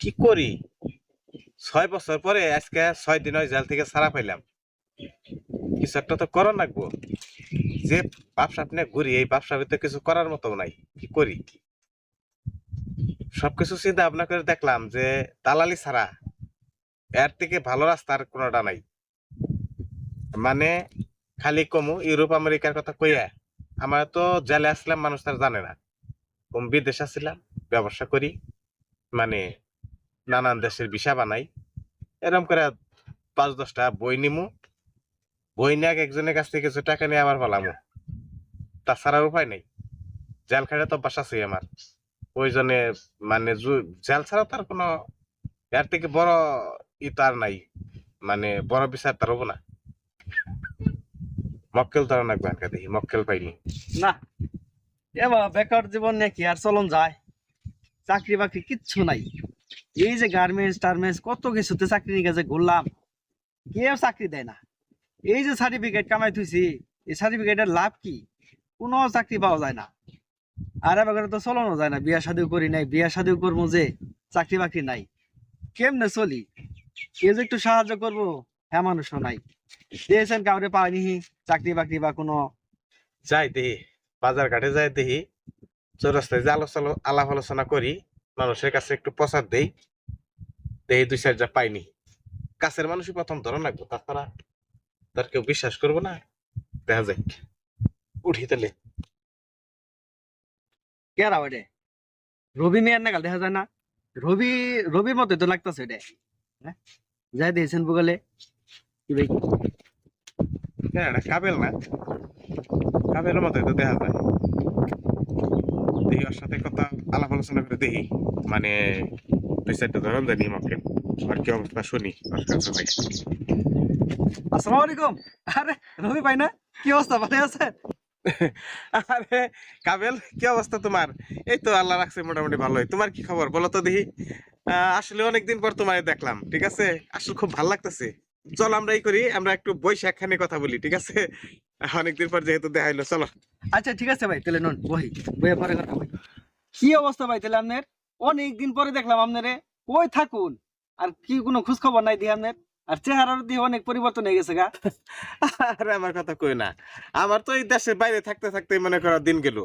কি করি? ছয় বছর পরে আজকে ছয় দিন ওই জেল থেকে ছাড়া পাইলাম। কিছু একটা তো করার লাগবো। যে ব্যবসা আপনি ঘুরি, এই ব্যবসার ভিতরে কিছু করার মতো নাই। কি করি? সবকিছু চিন্তা ভাবনা করে দেখলাম যে দালালি ছাড়া এর থেকে ভালো রাস্তার কোনোটা নাই। মানে খালি কমু, ইউরোপ, আমেরিকার কথা কইয়া আমরা তো জেলে আসলাম, মানুষ তার জানে না। কম বিদেশ আসছিলাম ব্যবসা করি মানে নানান দেশের ভিসা বানাই। এরকম করে পাঁচ দশটা বই নিমু। বই নিয়ে এক একজনের কাছ থেকে কিছু টাকা নিয়ে আবার পালামু। তাছাড়া উপায় নেই। জেল খাটে তো বাসা আছে আমার। ওই জন্য মানে জেল ছাড়া তার কোনো, এর থেকে বড় ই তার নাই। মানে বড় বিচার তার হব না। মক্কেল তার নাকবে আনকা দেখি, মক্কেল পাইনি। না, এবার বেকার জীবন নিয়ে কি আর চলন যায়? চাকরি বাকরি কিচ্ছু নাই। এই যে গার্মেন্টস টার্মেন্টস, কত কিছুতে চাকরি নিয়ে গেছে ঘুরলাম। কেউ চাকরি দেয় না। এই যে সার্টিফিকেট কামাই থুইছি, এই সার্টিফিকেটের লাভ কি? কোনো চাকরি পাওয়া যায় না। আর এবার তো চলানো যায় না। বিয়া শাদিও করি নাই, বিয়া শাদিও করব যে, চাকরি বাকরি নাই। কেমনে চলি? কেউ যে একটু সাহায্য করব হ্যাঁ মানুষও নাই। দিয়েছেন কাউরে পাইনি চাকরি বাকরি বা কোনো? যাই দেখি বাজার ঘাটে যাই দেখি চৌরাস্তায় যে আলোচনা আলাপ আলোচনা করি মানুষের কাছে একটু প্রচার দেই দেখি দুই চার যা পাইনি কাছের মানুষই প্রথম ধরো লাগবো তাছাড়া তার কেউ বিশ্বাস করব না দেখা যাক উঠি তাহলে। কেরা ওটা রবি মেয়ার নাগাল দেখা যায় না। রবি রবির মতো তো লাগতেছে ওটা হ্যাঁ? যাই দিয়েছেন বুগলে হ্যাঁ এটা কাবেল না কাবেলের মতো তো দেখা যায়। দেখি ওর সাথে কথা আলাপ আলোচনা করে দেখি। মানে দুই চারটা ধরন জানি আমাকে আর কি অবস্থা শুনি ওর কাছে ভাই। আসসালামু আলাইকুম। আরে রবি ভাই না? কি অবস্থা ভালো আছেন? আরে কাবেল কি অবস্থা তোমার? এই তো আল্লাহ রাখছে মোটামুটি ভালোই। তোমার কি খবর? বলো তো দেখি। আহ, আসলে অনেকদিন পর তোমায় দেখলাম ঠিক আছে? আসলে খুব ভালো লাগতেছে। চল আমরা এই করি আমরা একটু বৈশাখ খানে কথা বলি ঠিক আছে? অনেকদিন পর যেহেতু দেখা হইল চলো। আচ্ছা ঠিক আছে ভাই তাহলে নুন বহি বইয়ে পরে কথা ভাই কি অবস্থা ভাই তাহলে আপনার? অনেক দিন পরে দেখলাম আপনারে। কই থাকুন? আর কি কোনো খোঁজ খবর নাই দিয়ে আপনার? আর চেহারার দিয়ে অনেক পরিবর্তন হয়ে গেছে গা। আরে আমার কথা কই না। আমার তো এই দেশের বাইরে থাকতে থাকতে মনে করো দিন গেল।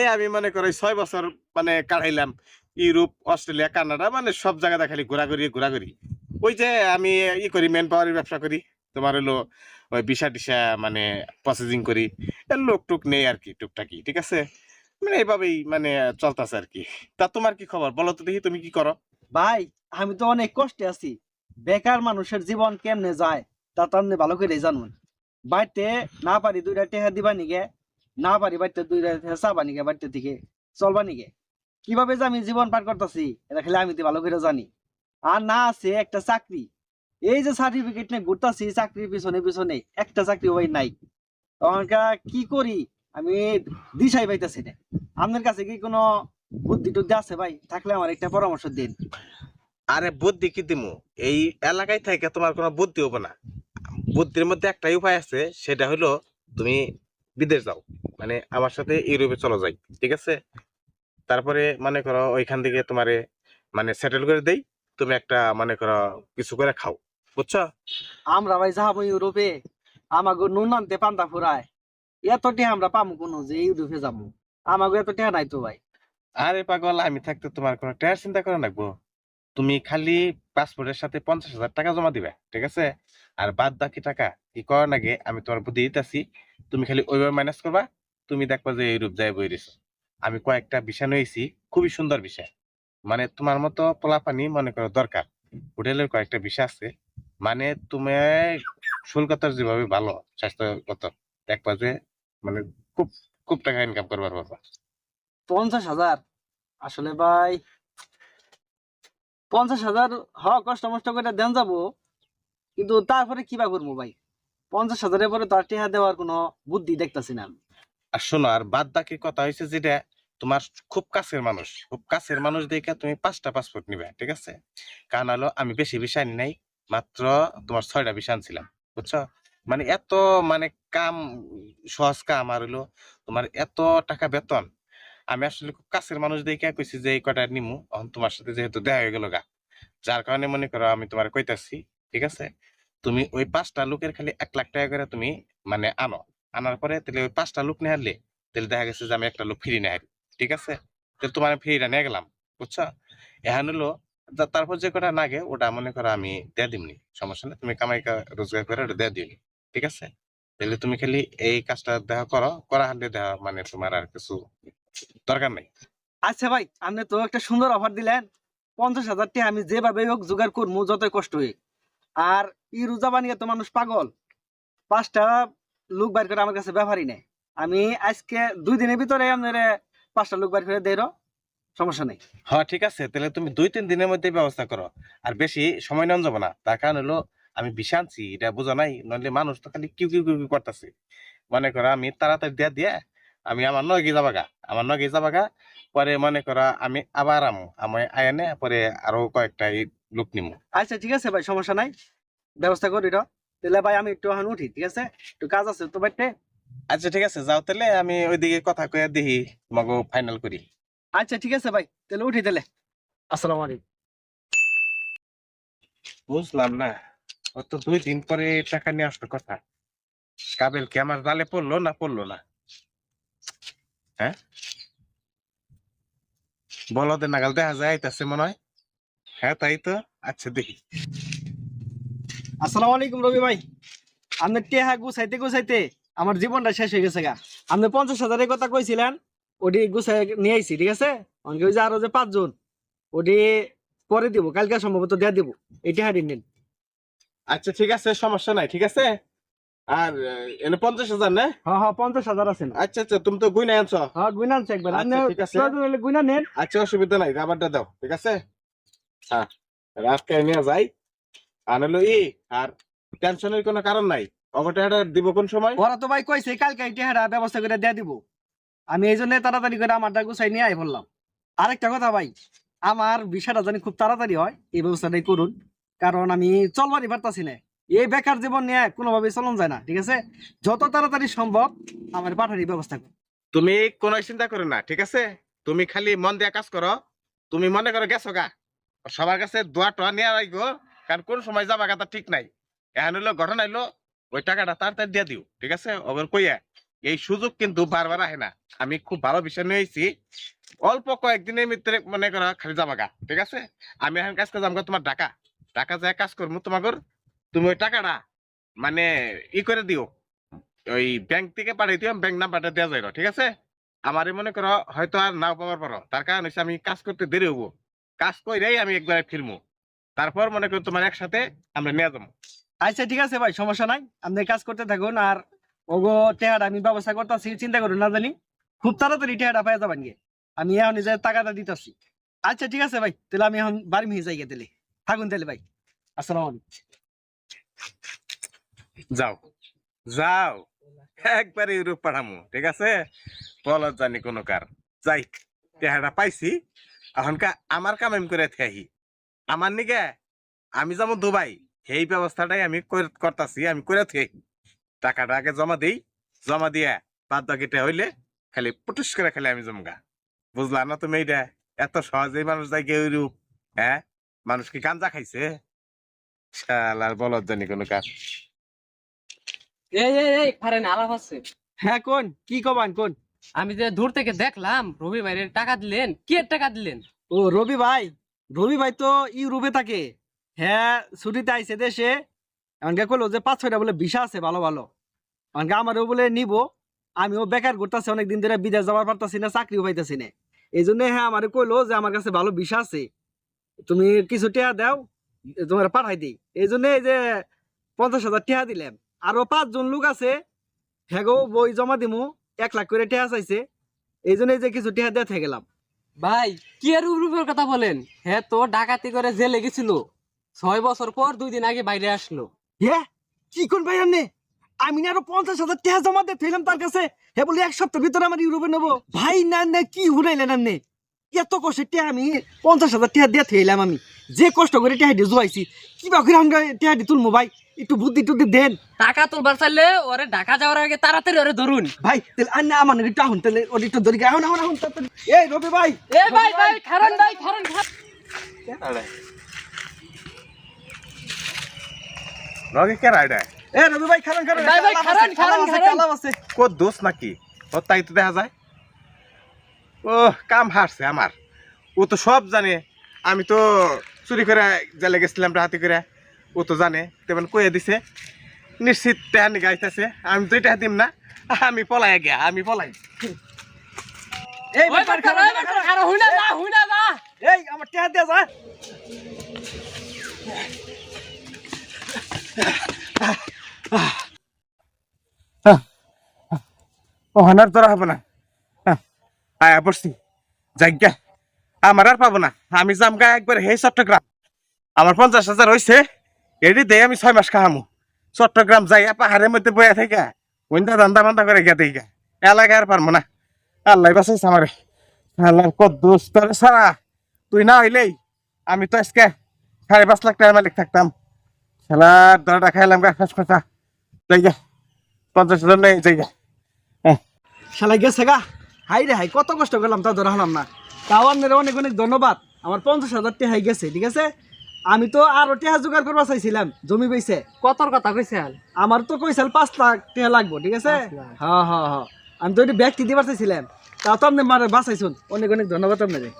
এই আমি মনে করো ছয় বছর মানে কাটাইলাম ইউরোপ অস্ট্রেলিয়া কানাডা মানে সব জায়গায় খালি ঘোরাঘুরি ঘোরাঘুরি। ওই যে আমি ই করি ম্যান পাওয়ারের ব্যবসা করি। তোমার হলো ওই বিশা টিসা মানে প্রসেসিং করি। লোক টুক নেই আর কি, টুকটাকি, ঠিক আছে? মানে এইভাবেই মানে চলতেছে আর কি। তা তোমার কি খবর? বলো তো দেখি তুমি কি করো? ভাই, আমি তো অনেক কষ্টে আছি। বেকার মানুষের জীবন কেমনে যায়, তা তো আপনি ভালো করে জানুন। বাড়িতে না পারি দুইটা টেহা দিবা নিগে, না পারি বাড়িতে দুইটা চাবা নিগে বাড়িতে থেকে, চলবা নিগে। কীভাবে যে আমি জীবন পার করতেছি, এটা খালি আমি তো ভালো করে জানি। আর না আছে একটা চাকরি। এই যে সার্টিফিকেট নিয়ে ঘুরতাছি, চাকরির পিছনে পিছনে একটা চাকরি ওই নাই। তখনকার কি করি? আমি দিশাই পাইতেছি না। আপনার কাছে কি কোনো বুদ্ধি টুদ্ধি আছে ভাই? থাকলে আমার একটা পরামর্শ দিন। আরে বুদ্ধি কি দিমু? এই এলাকায় থেকে তোমার কোনো বুদ্ধি হবে না। বুদ্ধির মধ্যে একটাই উপায় আছে, সেটা হলো তুমি বিদেশ যাও। মানে আমার সাথে ইউরোপে চলো যাই, ঠিক আছে? তারপরে মনে করো ওইখান থেকে তোমারে মানে সেটেল করে দেই। তুমি একটা মনে করো কিছু করে খাও বুঝছ? আমরা ভাই যাব ইউরোপে আমাগো নুন আনতে পান্তা ফুরায়। এত টেহা আমরা পামু কোনো যে ইউরোপে যাব আমাগো এত টেহা নাই তো ভাই। আরে পাগল আমি থাকতে তোমার কোনো টায়ার চিন্তা করা লাগবো? তুমি খালি পাসপোর্টের সাথে পঞ্চাশ হাজার টাকা জমা দিবে ঠিক আছে? আর বাদ বাকি টাকা কি করার আগে আমি তোমার বুদ্ধি দিতেছি তুমি খালি ওইভাবে ম্যানেজ করবা তুমি দেখবা যে ইউরোপ যাই বই আমি কয়েকটা বিষয় নিয়েছি খুবই সুন্দর বিষয়। মানে তোমার মতো পোলাপানি মনে করো দরকার। হোটেলের কয়েকটা বিষয় আছে। মানে তুমি শুল্কতার যেভাবে ভালো স্বাস্থ্যগত দেখবা যে মানে খুব খুব টাকা ইনকাম করবার পারবা পঞ্চাশ হাজার? আসলে ভাই পঞ্চাশ হাজার হ কষ্ট মষ্ট করে দেন যাব। কিন্তু তারপরে কিবা করব ভাই? পঞ্চাশ হাজারের পরে তো আর টেহা দেওয়ার কোনো বুদ্ধি দেখতাছি না আর শোনো আর বাদ বাকি কথা হয়েছে যেটা তোমার খুব কাছের মানুষ। খুব কাছের মানুষ দেখে তুমি পাঁচটা পাসপোর্ট নিবে, ঠিক আছে? কারণ হলো আমি বেশি বিষয় আনি নাই, মাত্র তোমার ছয়টা বিষয় আনছিলাম, বুঝছ? মানে এত মানে কাম, সহজ কাম আর হইল তোমার এত টাকা বেতন। আমি আসলে খুব কাছের মানুষ দেখে কইছি যে এই কটা নিমু তোমার সাথে যেহেতু দেখা হয়ে গেল গা। যার কারণে মনে করো আমি তোমার কইতাছি, ঠিক আছে? তুমি ওই পাঁচটা লোকের খালি এক লাখ টাকা করে তুমি মানে আনো। আনার পরে তাহলে ওই পাঁচটা লোক নিয়ে হারলে তাহলে দেখা গেছে যে আমি একটা লোক ফ্রি নিয়ে হারি ঠিক আছে? তোমার ফ্রিটা নিয়ে গেলাম, বুঝছ? এখন হলো তারপর যে কটা নাগে, ওটা মনে করো আমি দিয়ে দিমনি। সমস্যা নেই, তুমি কামাই রোজগার করে ওটা দিয়ে দিওনি ঠিক আছে? তাহলে তুমি খালি এই কাজটা দেখা করো, করা হারলে দেখা মানে তোমার আর কিছু দরকার নেই। আচ্ছা ভাই, আপনি তো একটা সুন্দর অফার দিলেন। পঞ্চাশ হাজার টাকা আমি যেভাবে হোক জোগাড় করব যতই কষ্ট হই। আর ই রোজা বানিয়ে তো মানুষ পাগল। পাঁচটা লোক বাইর করে আমার কাছে ব্যাপারই নেই। আমি আজকে দুই দিনের ভিতরে আপনার পাঁচটা লোক বাইর করে দেয় সমস্যা নেই। হ্যাঁ ঠিক আছে তাহলে তুমি দুই তিন দিনের মধ্যে ব্যবস্থা করো। আর বেশি সময় নেওয়া যাবে না তার কারণ হলো আমি বিষ আনছি এটা বোঝা নাই নইলে মানুষ তো খালি কিউ কিউ কিউ করতেছে। মনে করো আমি তাড়াতাড়ি দিয়া দিয়ে আমি আমার নগে যাবাগা আমার নগে যাবাগা পরে মনে করো আমি আবার আমু আমি আয়নে পরে আরও কয়েকটা লোক নিমু। আচ্ছা ঠিক আছে ভাই সমস্যা নাই ব্যবস্থা করি তাহলে ভাই আমি একটু উঠি ঠিক আছে? একটু কাজ আছে তো বাইতে আচ্ছা ঠিক আছে যাও তাহলে আমি ওইদিকে কথা কয়ে দেখি তোমাকে ফাইনাল করি। আচ্ছা ঠিক আছে ভাই তাহলে উঠি তাহলে। আসসালামু আলাইকুম। বুঝলাম না ও তো দুই দিন পরে টাকা নিয়ে আসলো কথা। কাবেল কি আমার জালে পড়ল না পড়ল না? হ্যাঁ? বলদের নাগাল দেখা যায় আইতাছে মনে হয়। হ্যাঁ তাই তো? আচ্ছা দেখি। আসসালামু আলাইকুম রবি ভাই আপনি টেহা গুছাইতে গুছাইতে। আমার জীবনটা শেষ হয়ে গেছে গা। আপনি পঞ্চাশ হাজারের কথা কইছিলেন ওটি গুছাই নিয়ে আইছি ঠিক আছে? অনেকে ওই যে আরও যে পাঁচজন ওটি পরে দিব কালকে সম্ভবত দেয়া দিব। এই টেহাটি নিন। আচ্ছা ঠিক আছে সমস্যা নাই ঠিক আছে? আর এনে পঞ্চাশ হাজার না? হ্যাঁ হ্যাঁ পঞ্চাশ হাজার আছে আচ্ছা আচ্ছা তুমি তো গুইনা আনছ? হ্যাঁ গুইনা আনছে একবার। আপনি আচ্ছা, ঠিক আছে। গুইনা নেন। আচ্ছা অসুবিধা নাই রাবারটা দাও ঠিক আছে? হ্যাঁ নিয়ে যাই। আনলো ই আর টেনশনের কোনো কারণ নাই? অগটাটা দিব কোন সময়? ওরা তো ভাই কইছে কালকে এই টেহাটা ব্যবস্থা করে দেয়া দিব। আমি এই জন্য তাড়াতাড়ি করে আমারটা গুছাই নিয়ে আই বললাম। আরেকটা কথা ভাই আমার বিষয়টা জানি খুব তাড়াতাড়ি হয় এই ব্যবস্থাটাই করুন। কারণ আমি চলবারই পারতাছি না। এই বেকার জীবন নিয়ে কোনোভাবে চলন যায় না ঠিক আছে? যত তাড়াতাড়ি সম্ভব আমার পাঠানোর ব্যবস্থা করুন। তুমি কোনো চিন্তা করো না ঠিক আছে? তুমি খালি মন দিয়ে কাজ করো। তুমি মনে করো গেছো গা? সবার কাছে দোয়া টোয়া নিয়ে রাখব কারণ কোন সময় যাবা গা ঠিক নাই। এখন হলো ঘটনা হইল ওই টাকাটা তাড়াতাড়ি দিয়ে দিও, ঠিক আছে? ওদের কইয়া, এই সুযোগ কিন্তু বারবার আহে না। আমি খুব ভালো বিষয় নিয়েছি অল্প কয়েকদিনের ভিতরে মনে করো খালি যাবা গা ঠিক আছে? আমি এখন কাজ করে যাব তোমার টাকা টাকা যায় কাজ করব তোমাকে তুমি ওই টাকাটা মানে ই করে দিও। ওই ব্যাংক থেকে পাঠিয়ে দিও ব্যাংক নাম্বারটা দেওয়া যায় ঠিক আছে? আমারই মনে করো হয়তো আর নাও পাওয়ার পারো তার কারণ হচ্ছে আমি কাজ করতে দেরি হব কাজ কইরাই আমি একবারে ফিরবো তারপর মনে করো তোমার একসাথে আমরা নিয়ে যাব। আচ্ছা ঠিক আছে ভাই, সমস্যা নাই। আপনি কাজ করতে থাকুন আর ওগো টেহাটা আমি ব্যবস্থা করতেছি, চিন্তা করুন না জানি। খুব তাড়াতাড়ি টেহাটা পাই যাবেন গিয়ে আমি এখন নিজের টাকাটা দিতেছি। আচ্ছা ঠিক আছে ভাই, তাহলে আমি এখন বাড়ি মিহি যাই তাহলে। থাকুন তাহলে ভাই। আসসালামু যাও যাও। একবারে ইউরোপ পাঠামু, ঠিক আছে? বলত জানি কোনো কার। যাই, টেহাটা পাইছি। এখন কা আমার কাম করে থাকি আমার নিকে আমি যাব দুবাই। সেই ব্যবস্থাটাই আমি কর- করতাছি আমি করে থাকি টাকাটা আগে জমা দেই জমা দিয়া বাদ বাকিটা হইলে খালি পুটুস করে খালি আমি জমগা। বুঝলা না তুমি এইটা এত সহজেই মানুষ যায় কেউ হ্যাঁ? মানুষ কি গাঞ্জা খাইছে? শালার বলত জানি কোনো কাজ। এই এই এই ফারেন আলাপ আছে। হ্যাঁ কোন? কি কবান কোন? আমি যে দূর থেকে দেখলাম রবি ভাইয়ের টাকা দিলেন কি টাকা দিলেন? ও রবি ভাই রবি ভাই তো ইউরোপে থাকে। হ্যাঁ ছুটিতে আইছে দেশে। এমনকে কইলো যে পাঁচ ছয়টা বলে ভিসা আছে, ভালো ভালো। এমনকে আমারও বলে নিব। আমিও বেকার করতেছি অনেকদিন ধরে বিদেশ যাওয়ার পারতাছি না, চাকরিও পাইতেছি না। এই জন্য হ্যাঁ আমারে কইলো যে আমার কাছে ভালো ভিসা আছে। তুমি কিছু টিয়া দাও, তোমার পাঠাই দিই। এই জন্য এই যে পঞ্চাশ হাজার টিয়া দিলাম। আরও পাঁচজন লোক আছে হ্যাগো বই জমা দিমু, এক লাখ করে টিয়া চাইছে। এই জন্য যে কিছু টিয়া দিয়ে থেকে গেলাম। ভাই, কি রূপের কথা বলেন? হ্যাঁ তো ডাকাতি করে জেলে গেছিল। ছয় বছর পর দুই দিন আগে বাইরে আসলো। হ্যাঁ কি কোন ভাই আপনি আমি না আরও পঞ্চাশ হাজার টাকা জমা দিয়ে থইলাম তার কাছে। হে বলি এক সপ্তাহ ভিতরে আমার ইউরোপে নেব। ভাই না না কি হুনাইলেন আপনি এত কষ্টে টিয়া আমি পঞ্চাশ হাজার টাকা দিয়ে থইলাম আমি। যে কষ্ট করে টিহাটি জোয়াইছি কিবা করে আমরা টিহাটি তুলবো ভাই? একটু বুদ্ধি টুদ্ধি দেন। টাকা তুলবার চাইলে ওরে ঢাকা যাওয়ার আগে তাড়াতাড়ি ওরে ধরুন। ভাই তাহলে আন্না আমার একটু আহুন তাহলে ওর একটু ধরি আহুন আহুন আহুন তাড়াতাড়ি। এই রবি ভাই। এ ভাই ভাই খারান ভাই খারান লগে কে রাইডা এ রবি ভাই খারান খারান ভাই, ভাই, আছে, খারান, কালাম আছে, খারান, আছে কো দোষ নাকি? ও তাই তো দেখা যায়। ও কাম হারছে আমার। ও তো সব জানে। আমি তো চুরি করে জেলে গেছিলাম রাহাতি করে। ও তো জানে তেমন কয়ে দিছে। নিশ্চিত টেহা নিগাইতেছে আমি তো এটা দিম না। আমি পলাই গিয়া আমি পলাই। এই ব্যাপার ওই বেটা, হুইনা যা, হুইনা যা। এই আমার টেহা দিয়ে যা। ও হানার তোরা হবে না। আয়া পড়ছি যাজ্ঞা আমার আর পাবো না। আমি যাম গা একবার হে চট্টগ্রাম আমার পঞ্চাশ হাজার হয়েছে এটি দেয় আমি ছয় মাস খাহামু। চট্টগ্রাম যাই পাহাড়ের মধ্যে বয়া থেকে ওইটা দান্দা বান্দা করে গিয়ে গা। এলাকায় আর পারব না। আল্লাহ বাসাইছে আমারে আল্লাহ কত দোষ। তোরে সারা তুই না হইলেই আমি তো আজকে সাড়ে পাঁচ লাখ টাকার মালিক থাকতাম। খেলার দরটা খাইলাম গা খাস কথা যাই গা পঞ্চাশ হাজার নেই যাই গা। শালাই গেছে গা। হাই রে হাই কত কষ্ট করলাম তা ধরা হলাম না। তাও আপনার অনেক অনেক ধন্যবাদ। আমার পঞ্চাশ হাজার টেহাই গেছে ঠিক আছে? আমি তো আরও টেহা জোগাড় করবা চাইছিলাম জমি বেছে কতর কথা কইছেন আমার তো কইসাল পাঁচ লাখ টেহা লাগবো ঠিক আছে। হ্যাঁ হ্যাঁ হ্যাঁ। আমি তো ব্যাগটি দিবার চাইছিলাম। তা তো আপনি মারে বাঁচাইছুন। অনেক অনেক ধন্যবাদ আপনাদের।